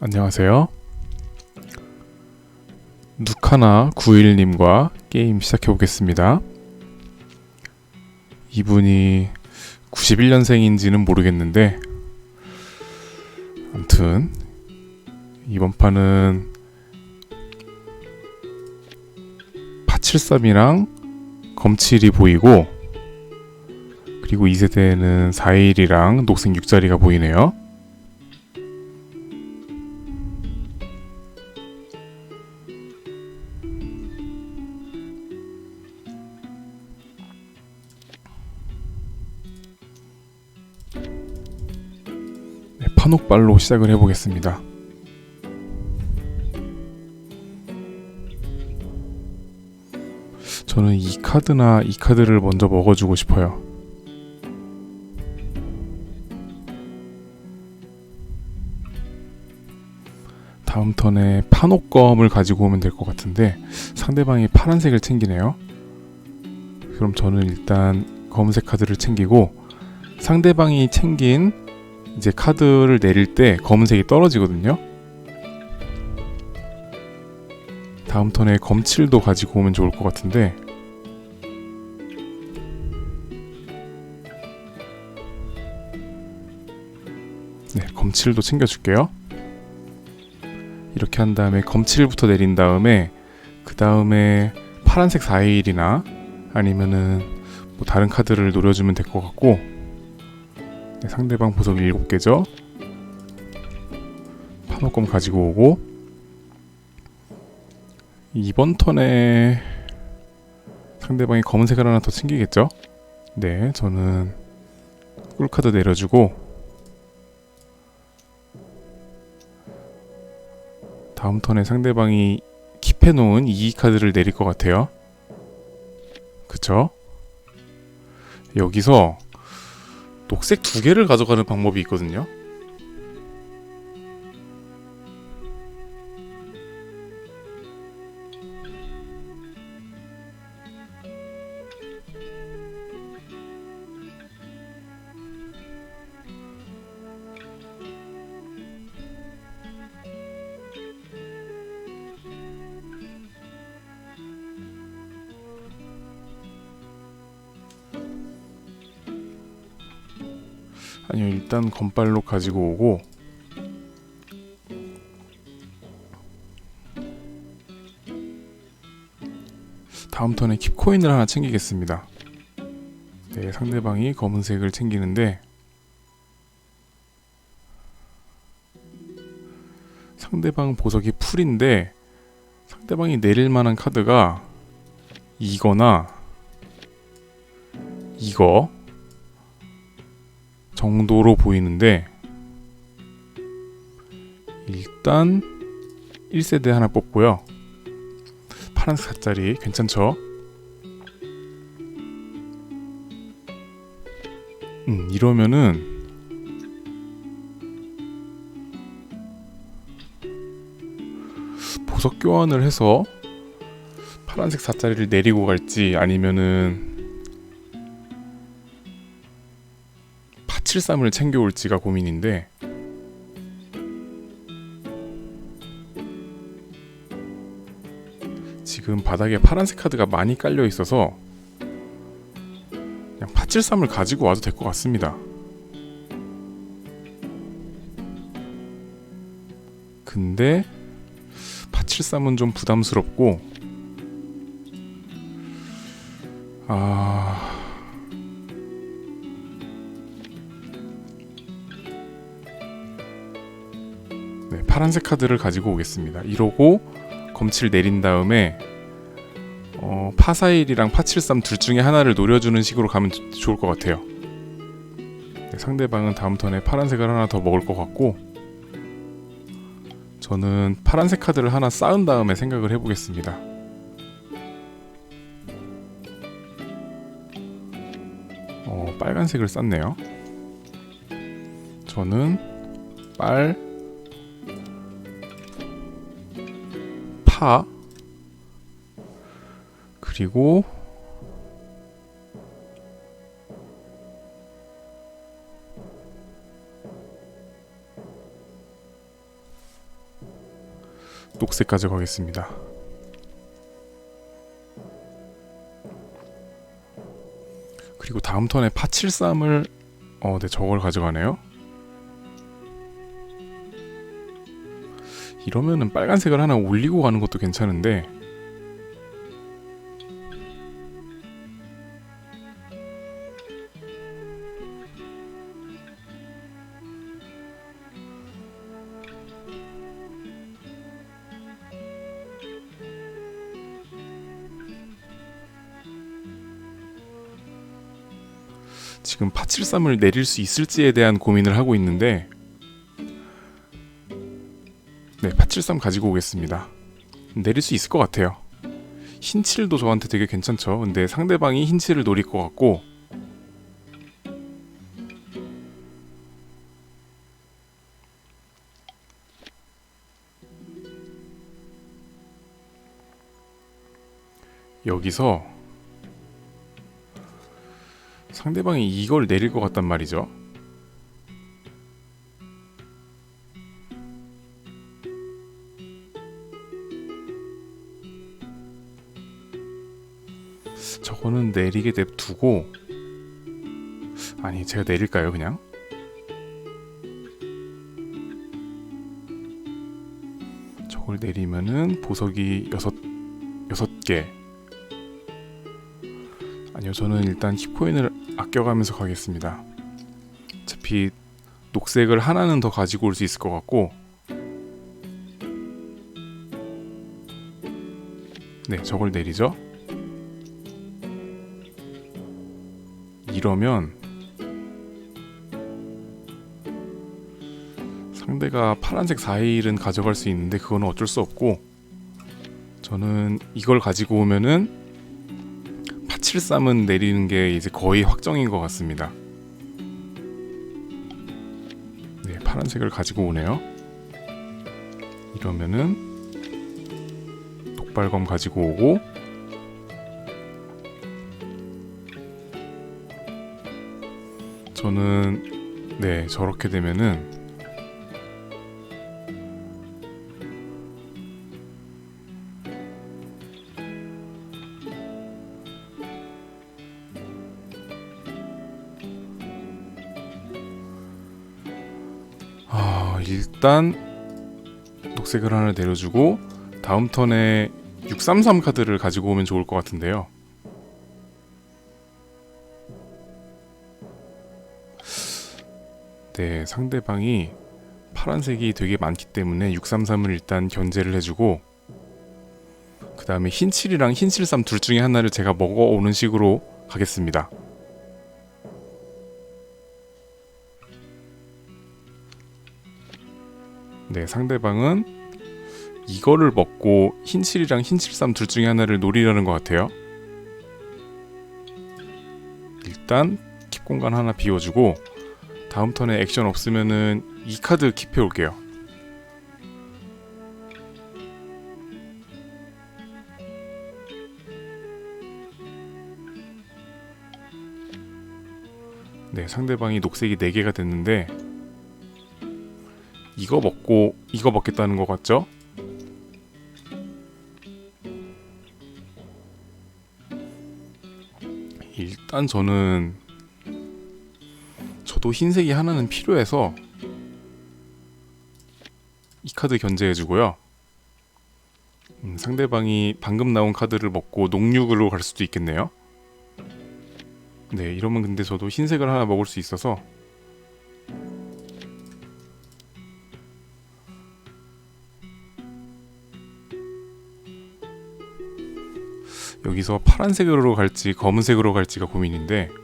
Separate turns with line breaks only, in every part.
안녕하세요. 누카나 91님과 게임 시작해 보겠습니다. 이분이 91년생인지는 모르겠는데 아무튼 이번 판은 873이랑 검칠이 보이고 그리고 2세대는 4일이랑 녹색 6자리가 보이네요. 네, 판옥발로 시작을 해보겠습니다. 저는 이 카드나 이 카드를 먼저 먹어주고 싶어요. 다음 턴에 판옥검을 가지고 오면 될 것 같은데 상대방이 파란색을 챙기네요. 그럼 저는 일단 검은색 카드를 챙기고 상대방이 챙긴 이제 카드를 내릴 때 검은색이 떨어지거든요. 다음 턴에 검칠도 가지고 오면 좋을 것 같은데 네, 검칠도 챙겨줄게요. 이렇게 한 다음에 검칠부터 내린 다음에 그 다음에 파란색 4일이나 아니면은 뭐 다른 카드를 노려주면 될 것 같고 네, 상대방 보석 7개죠. 판호검 가지고 오고 이번 턴에 상대방이 검은색을 하나 더 챙기겠죠? 네, 저는 꿀카드 내려주고 다음 턴에 상대방이 킵해놓은 이 카드를 내릴 것 같아요. 그쵸? 여기서 녹색 두 개를 가져가는 방법이 있거든요. 아니요, 일단 건빨로 가지고 오고. 다음 턴에 킵코인을 하나 챙기겠습니다. 네, 상대방이 검은색을 챙기는데. 상대방 보석이 풀인데 상대방이 내릴 만한 카드가 이거나 이거 정도로 보이는데 일단 1세대 하나 뽑고요. 파란색 4짜리 괜찮죠? 음, 이러면은 보석 교환을 해서 파란색 4짜리를 내리고 갈지 아니면은 873을 챙겨올지가 고민인데 지금 바닥에 파란색 카드가 많이 깔려 있어서 그냥 873을 가지고 와도 될 것 같습니다. 근데 873은 좀 부담스럽고 아 파란색 카드를 가지고 오겠습니다. 이러고 검칠 내린 다음에 어, 파사일이랑 파칠삼 둘 중에 하나를 노려주는 식으로 가면 조- 좋을 것 같아요. 네, 상대방은 다음 턴에 파란색을 하나 더 먹을 것 같고 저는 파란색 카드를 하나 쌓은 다음에 생각을 해보겠습니다. 어, 빨간색을 쌓네요. 저는 빨 파 그리고 녹색 가져가겠습니다. 그리고 다음 턴에 파 73을 어, 네, 저걸 가져가네요. 이러면은 빨간색을 하나 올리고 가는 것도 괜찮은데. 지금 파73을 내릴 수 있을지에 대한 고민을 하고 있는데 네, 파73 가지고 오겠습니다. 내릴 수 있을 것 같아요. 흰칠도 저한테 되게 괜찮죠. 근데 상대방이 흰칠을 노릴 것 같고 여기서 상대방이 이걸 내릴 것 같단 말이죠. 내리게 냅두고 아니 제가 내릴까요 그냥? 저걸 내리면은 보석이 여섯 여섯 개. 아니요 저는 일단 힙코인을 아껴가면서 가겠습니다. 어차피 녹색을 하나는 더 가지고 올 수 있을 것 같고. 네 저걸 내리죠 이러면 상대가 파란색 4일은 가져갈 수 있는데 그거는 어쩔 수 없고 저는 이걸 가지고 오면은 파73은 내리는 게 이제 거의 확정인 것 같습니다. 네, 파란색을 가지고 오네요. 이러면은 독발검 가지고 오고 저는 네 저렇게 되면은 아 일단 녹색을 하나 내려주고 다음 턴에 633 카드를 가지고 오면 좋을 것 같은데요. 네, 상대방이 파란색이 되게 많기 때문에 633을 일단 견제를 해주고 그 다음에 흰7이랑 흰73 둘 중에 하나를 제가 먹어오는 식으로 가겠습니다. 네, 상대방은 이거를 먹고 흰7이랑 흰73 둘 중에 하나를 노리려는 것 같아요. 일단 킵 공간 하나 비워주고 다음 턴에 액션 없으면은 이 카드 킵해 올게요. 네, 상대방이 녹색이 4개가 됐는데 이거 먹고 이거 먹겠다는 것 같죠? 일단 저는 저도 흰색이 하나는 필요해서 이 카드 견제해주고요. 음, 상대방이 방금 나온 카드를 먹고 녹육으로 갈 수도 있겠네요. 네, 이러면 근데 저도 흰색을 하나 먹을 수 있어서 여기서 파란색으로 갈지 검은색으로 갈지가 고민인데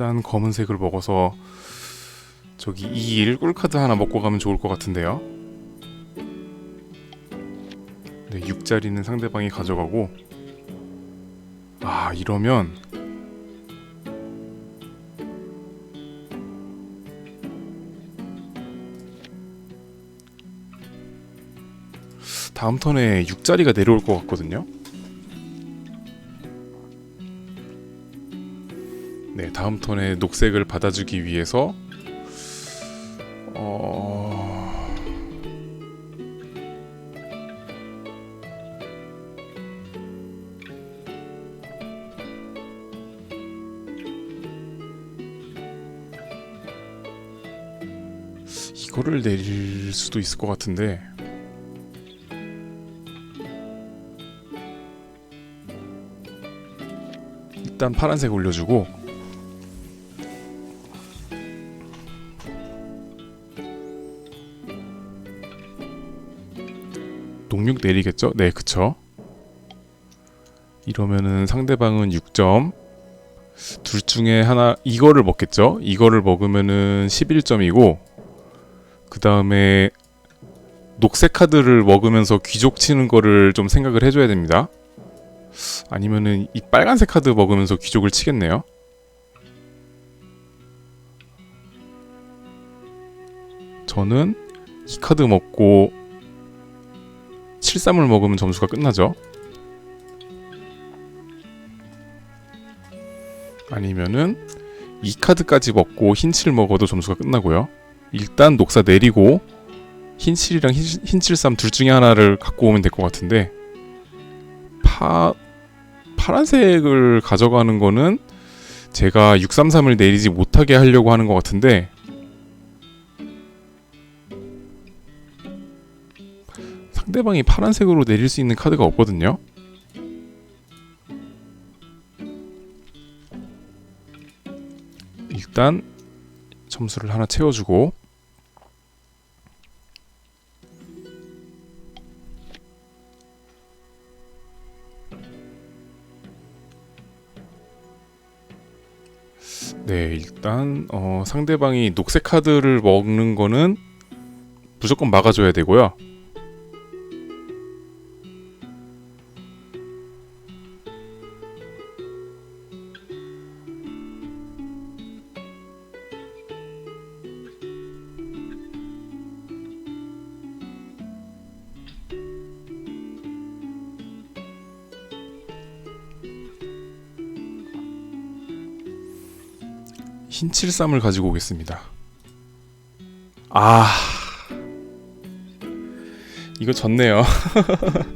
일단 검은색을 먹어서 저기 2일 꿀카드 하나 먹고 가면 좋을 것 같은데요. 네, 6자리는 상대방이 가져가고 아 이러면 다음 턴에 6자리가 내려올 것 같거든요. 네, 다음 턴에 녹색을 받아주기 위해서 어... 이거를 내릴 수도 있을 것 같은데. 일단 파란색 올려주고 녹육 내리겠죠? 네, 그쵸. 이러면은 상대방은 6점. 둘 중에 하나 이거를 먹겠죠? 이거를 먹으면은 11점이고 그 다음에 녹색 카드를 먹으면서 귀족 치는 거를 좀 생각을 해줘야 됩니다. 아니면은 이 빨간색 카드 먹으면서 귀족을 치겠네요. 저는 이 카드 먹고 7-3을 먹으면 점수가 끝나죠. 아니면은 이 카드까지 먹고 흰7 먹어도 점수가 끝나고요. 일단 녹사 내리고 흰7이랑 흰, 7-3둘 중에 하나를 갖고 오면 될 것 같은데 파 파란색을 가져가는 거는 제가 633을 내리지 못하게 하려고 하는 것 같은데 상대방이 파란색으로 내릴 수 있는 카드가 없거든요. 일단 점수를 하나 채워주고 네 일단 어, 상대방이 녹색 카드를 먹는 거는 무조건 막아줘야 되고요. 흰 73을 가지고 오겠습니다. 아. 이거 졌네요.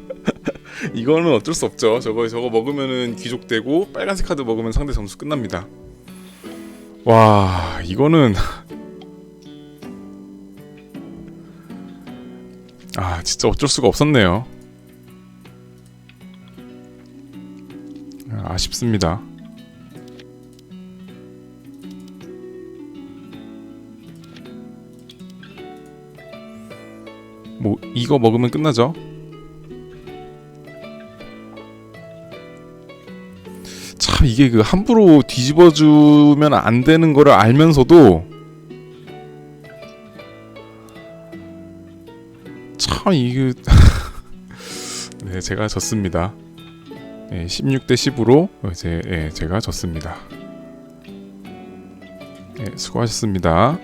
이거는 어쩔 수 없죠. 저거 저거 먹으면은 귀족 되고 빨간색 카드 먹으면 상대 점수 끝납니다. 와, 이거는 아, 진짜 어쩔 수가 없었네요. 아, 아쉽습니다. 뭐 이거 먹으면 끝나죠. 참 이게 그 함부로 뒤집어 주면 안 되는 거를 알면서도 참 이게 네 제가 졌습니다. 네, 16대 10으로 이제 예, 제가 졌습니다. 네, 수고하셨습니다.